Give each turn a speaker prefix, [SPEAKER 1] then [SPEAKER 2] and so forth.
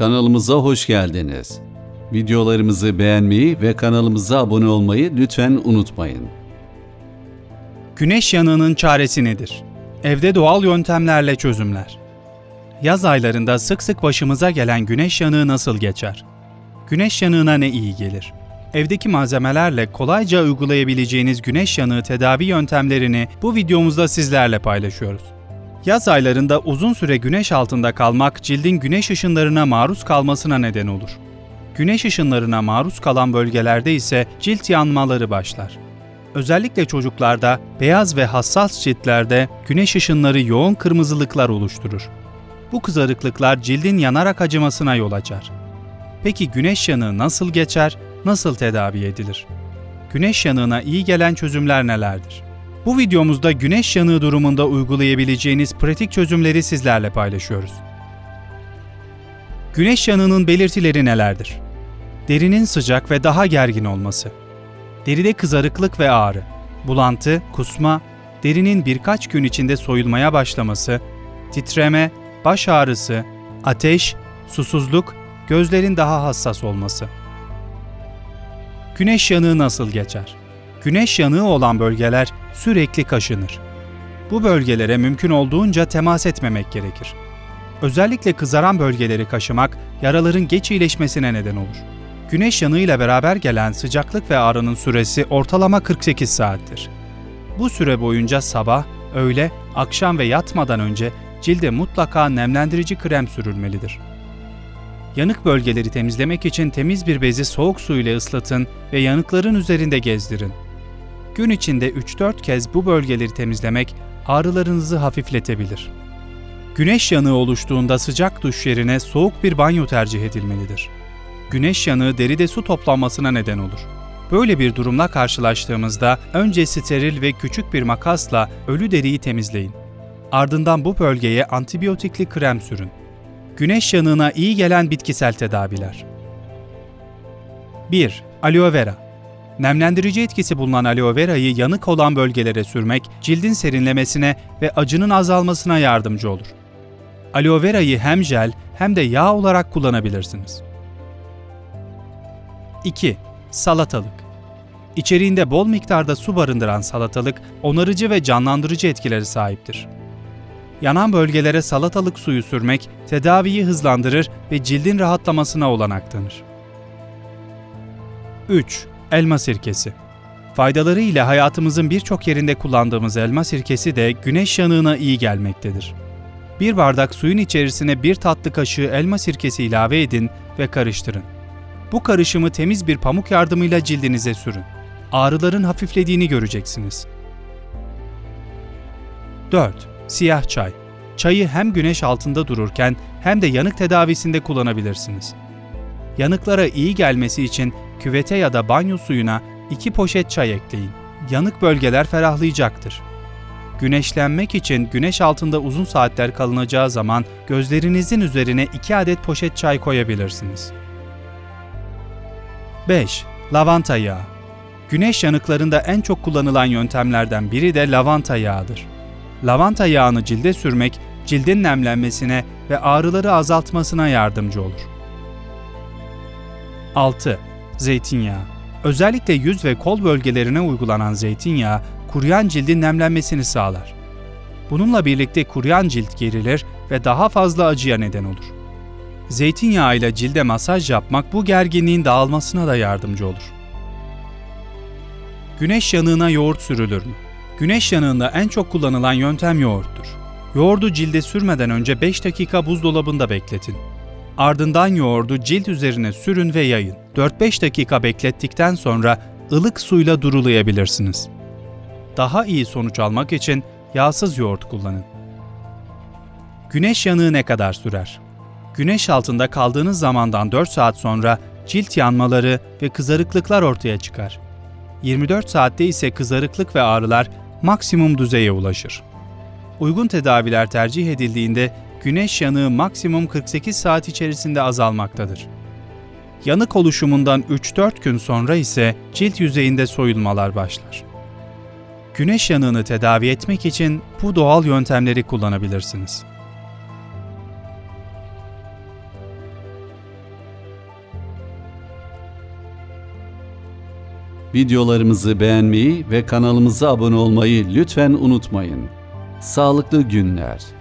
[SPEAKER 1] Kanalımıza hoş geldiniz. Videolarımızı beğenmeyi ve kanalımıza abone olmayı lütfen unutmayın.
[SPEAKER 2] Güneş yanığının çaresi nedir? Evde doğal yöntemlerle çözümler. Yaz aylarında sık sık başımıza gelen güneş yanığı nasıl geçer? Güneş yanığına ne iyi gelir? Evdeki malzemelerle kolayca uygulayabileceğiniz güneş yanığı tedavi yöntemlerini bu videomuzda sizlerle paylaşıyoruz. Yaz aylarında uzun süre güneş altında kalmak cildin güneş ışınlarına maruz kalmasına neden olur. Güneş ışınlarına maruz kalan bölgelerde ise cilt yanmaları başlar. Özellikle çocuklarda beyaz ve hassas ciltlerde güneş ışınları yoğun kırmızılıklar oluşturur. Bu kızarıklıklar cildin yanarak acımasına yol açar. Peki güneş yanığı nasıl geçer, nasıl tedavi edilir? Güneş yanığına iyi gelen çözümler nelerdir? Bu videomuzda güneş yanığı durumunda uygulayabileceğiniz pratik çözümleri sizlerle paylaşıyoruz. Güneş yanığının belirtileri nelerdir? Derinin sıcak ve daha gergin olması. Deride kızarıklık ve ağrı, bulantı, kusma, derinin birkaç gün içinde soyulmaya başlaması, titreme, baş ağrısı, ateş, susuzluk, gözlerin daha hassas olması. Güneş yanığı nasıl geçer? Güneş yanığı olan bölgeler sürekli kaşınır. Bu bölgelere mümkün olduğunca temas etmemek gerekir. Özellikle kızaran bölgeleri kaşımak yaraların geç iyileşmesine neden olur. Güneş yanığıyla beraber gelen sıcaklık ve ağrının süresi ortalama 48 saattir. Bu süre boyunca sabah, öğle, akşam ve yatmadan önce cilde mutlaka nemlendirici krem sürülmelidir. Yanık bölgeleri temizlemek için temiz bir bezi soğuk su ile ıslatın ve yanıkların üzerinde gezdirin. Gün içinde 3-4 kez bu bölgeleri temizlemek ağrılarınızı hafifletebilir. Güneş yanığı oluştuğunda sıcak duş yerine soğuk bir banyo tercih edilmelidir. Güneş yanığı deride su toplanmasına neden olur. Böyle bir durumla karşılaştığımızda önce steril ve küçük bir makasla ölü deriyi temizleyin. Ardından bu bölgeye antibiyotikli krem sürün. Güneş yanığına iyi gelen bitkisel tedaviler. 1. Aloe vera Nemlendirici etkisi bulunan aloe verayı yanık olan bölgelere sürmek, cildin serinlemesine ve acının azalmasına yardımcı olur. Aloe verayı hem jel hem de yağ olarak kullanabilirsiniz. 2. Salatalık İçeriğinde bol miktarda su barındıran salatalık, onarıcı ve canlandırıcı etkileri sahiptir. Yanan bölgelere salatalık suyu sürmek tedaviyi hızlandırır ve cildin rahatlamasına olanak tanır. 3. Elma sirkesi Faydaları ile hayatımızın birçok yerinde kullandığımız elma sirkesi de güneş yanığına iyi gelmektedir. Bir bardak suyun içerisine bir tatlı kaşığı elma sirkesi ilave edin ve karıştırın. Bu karışımı temiz bir pamuk yardımıyla cildinize sürün. Ağrıların hafiflediğini göreceksiniz. 4. Siyah çay. Çayı hem güneş altında dururken hem de yanık tedavisinde kullanabilirsiniz. Yanıklara iyi gelmesi için küvete ya da banyo suyuna 2 poşet çay ekleyin. Yanık bölgeler ferahlayacaktır. Güneşlenmek için güneş altında uzun saatler kalınacağı zaman gözlerinizin üzerine 2 adet poşet çay koyabilirsiniz. 5. Lavanta yağı. Güneş yanıklarında en çok kullanılan yöntemlerden biri de lavanta yağıdır. Lavanta yağını cilde sürmek, cildin nemlenmesine ve ağrıları azaltmasına yardımcı olur. 6. Zeytinyağı. Özellikle yüz ve kol bölgelerine uygulanan zeytinyağı, kuruyan cildin nemlenmesini sağlar. Bununla birlikte kuruyan cilt gerilir ve daha fazla acıya neden olur. Zeytinyağı ile cilde masaj yapmak bu gerginliğin dağılmasına da yardımcı olur. Güneş yanığına yoğurt sürülür mü? Güneş yanığında en çok kullanılan yöntem yoğurttur. Yoğurdu cilde sürmeden önce 5 dakika buzdolabında bekletin. Ardından yoğurdu cilt üzerine sürün ve yayın. 4-5 dakika beklettikten sonra ılık suyla durulayabilirsiniz. Daha iyi sonuç almak için yağsız yoğurt kullanın. Güneş yanığı ne kadar sürer? Güneş altında kaldığınız zamandan 4 saat sonra cilt yanmaları ve kızarıklıklar ortaya çıkar. 24 saatte ise kızarıklık ve ağrılar maksimum düzeye ulaşır. Uygun tedaviler tercih edildiğinde güneş yanığı maksimum 48 saat içerisinde azalmaktadır. Yanık oluşumundan 3-4 gün sonra ise cilt yüzeyinde soyulmalar başlar. Güneş yanığını tedavi etmek için bu doğal yöntemleri kullanabilirsiniz.
[SPEAKER 1] Videolarımızı beğenmeyi ve kanalımıza abone olmayı lütfen unutmayın. Sağlıklı günler.